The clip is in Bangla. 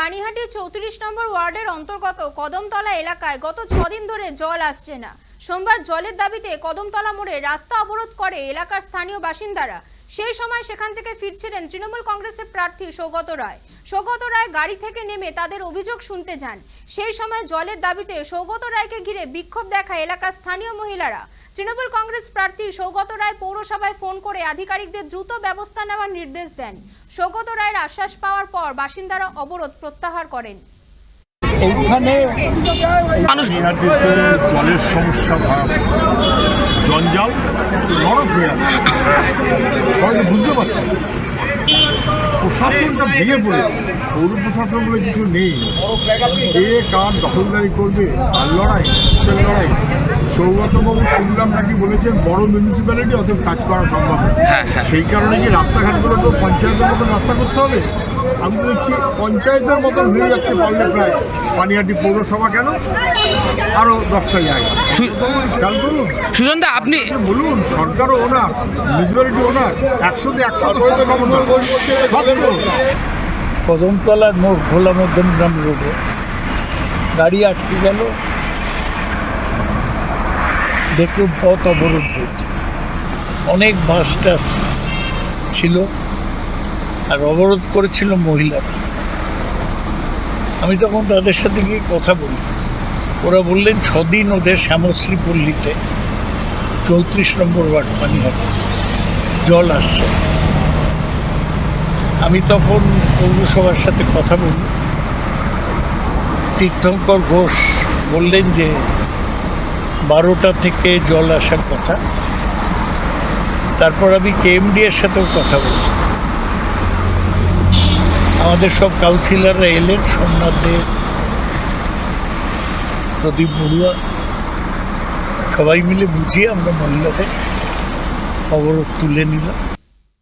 পানিহাটি চৌত্রিশ নম্বর ওয়ার্ডের অন্তর্গত কদমতলা এলাকায় গত ছদিন ধরে জল আসছে না। সোমবার জলের দাবিতে কদমতলা মোড়ে রাস্তা অবরোধ করে এলাকার স্থানীয় বাসিন্দারা। সেই সময় সেখান থেকে ফিরছিলেন তৃণমূল কংগ্রেসের প্রার্থী সৌগত রায়। সৌগত রায় গাড়ি থেকে নেমে তাদের অভিযোগ শুনতে যান। সেই সময় জলের দাবিতে সৌগত রায়কে ঘিরে বিক্ষোভ দেখায় এলাকার স্থানীয় মহিলারা। তৃণমূল কংগ্রেস প্রার্থী সৌগত রায় পৌরসভায় ফোন করে আধিকারিকদের দ্রুত ব্যবস্থা নেওয়ার নির্দেশ দেন। সৌগত রায়ের আশ্বাস পাওয়ার পর বাসিন্দারা অবরোধ প্রত্যাহার করেন। মানুষ জলের সমস্যা জঞ্জাল নরক হয়ে আছে। সবাই বুঝতে পারছে প্রশাসনটা ভেঙে পড়েছে। পৌর প্রশাসন বলে কিছু নেই। কে কার দখলদারি করবে? তার লড়াই কিসের লড়াই? সৌগতবাবু শুনলাম নাকি বলেছেন বড় মিউনিসিপ্যালিটি অত কাজ করা সম্ভব। হ্যাঁ, হ্যাঁ। সেই কারণে কি রাস্তাঘাটগুলো তো পঞ্চায়েতের মতো রাস্তা করতে হবে? আমি দেখছি পঞ্চায়েতের মতন হয়ে যাচ্ছে পারলে প্রায়। পানিহাটি পৌরসভা কেন? আরও দশটা জায়গা। খেয়াল করুন। সুজনদা আপনি যে বলুন সরকারও ওনার মিউনিসিপ্যালিটি ওনার। একশোতে একশো কদমতলার মোড় খোলা মধ্যমগ্রাম রোডে। গাড়ি আটকে গেল। দেখলুম পথ অবরোধ হয়েছে। অনেক বাস টাস ছিল। আর অবরোধ করেছিল মহিলারা। আমি তখন তাদের সাথে গিয়ে কথা বলি। ওরা বললেন, ছদিন ওদের শ্যামশ্রী পল্লীতে চৌত্রিশ নম্বর ওয়ার্ড পানি হবে। জল আসছে। আমি তখন পৌরসভার সাথে কথা বলি। তীর্থঙ্কর ঘোষ বললেন যে, বারোটা থেকে জল আসার কথা। তারপর আমি কেএমডি এর সাথেও কথা বলি। আমাদের সব কাউন্সিলাররা এলেন সোমনাথ দেব প্রদীপ বড়ুয়া সবাই মিলে বুঝিয়ে আমরা মহিলাদের অবরোধ তুলে নিলাম।